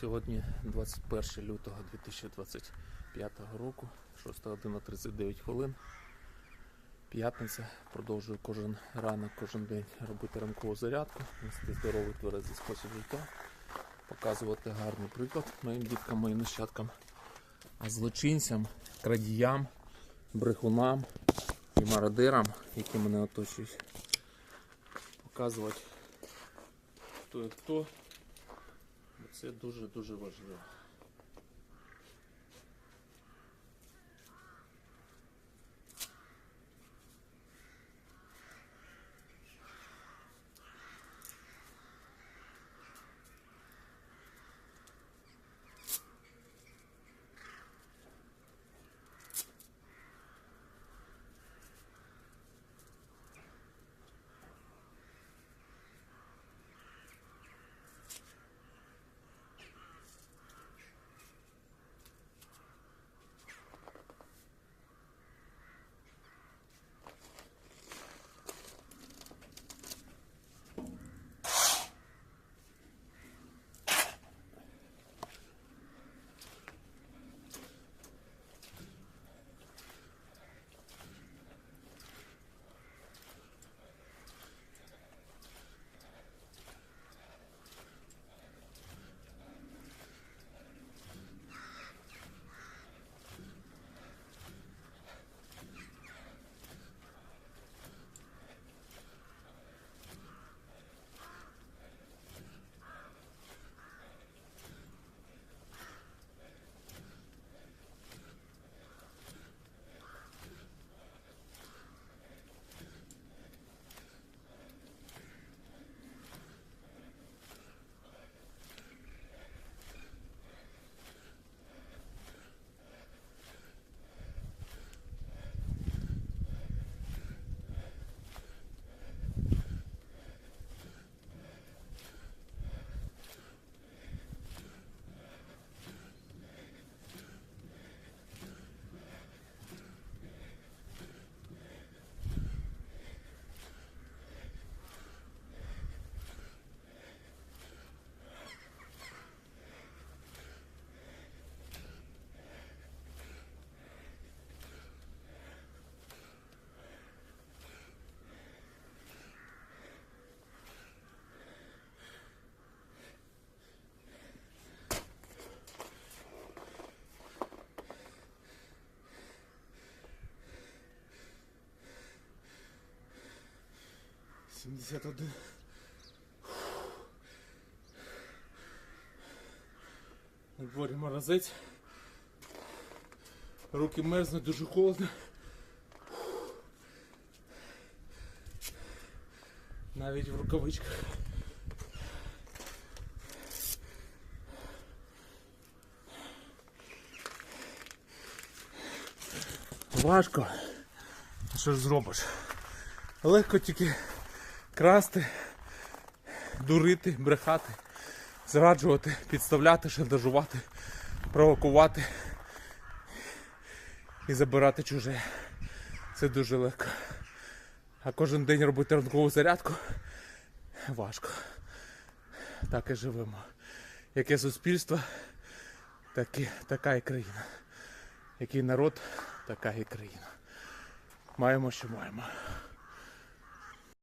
Сьогодні 21 лютого 2025 року, 6 година 39 хвилин. П'ятниця. Продовжую кожен ранок, кожен день робити ранкову зарядку, вести здоровий тверезий спосіб життя, показувати гарний приклад моїм діткам, моїм нащадкам, а злочинцям, крадіям, брехунам і мародерам, які мене оточують. Показувати, хто і хто. Це дуже-дуже важливо. Сімдесят один. На дворі морозець. Руки мерзнуть, дуже холодно. Навіть в рукавичках. Важко. Що ж зробиш? Легко тільки красти, дурити, брехати, зраджувати, підставляти, шантажувати, провокувати і забирати чуже. Це дуже легко. А кожен день робити ранкову зарядку важко. Так і живемо. Яке суспільство, так і, така і країна. Який народ, така і країна. Маємо, що маємо.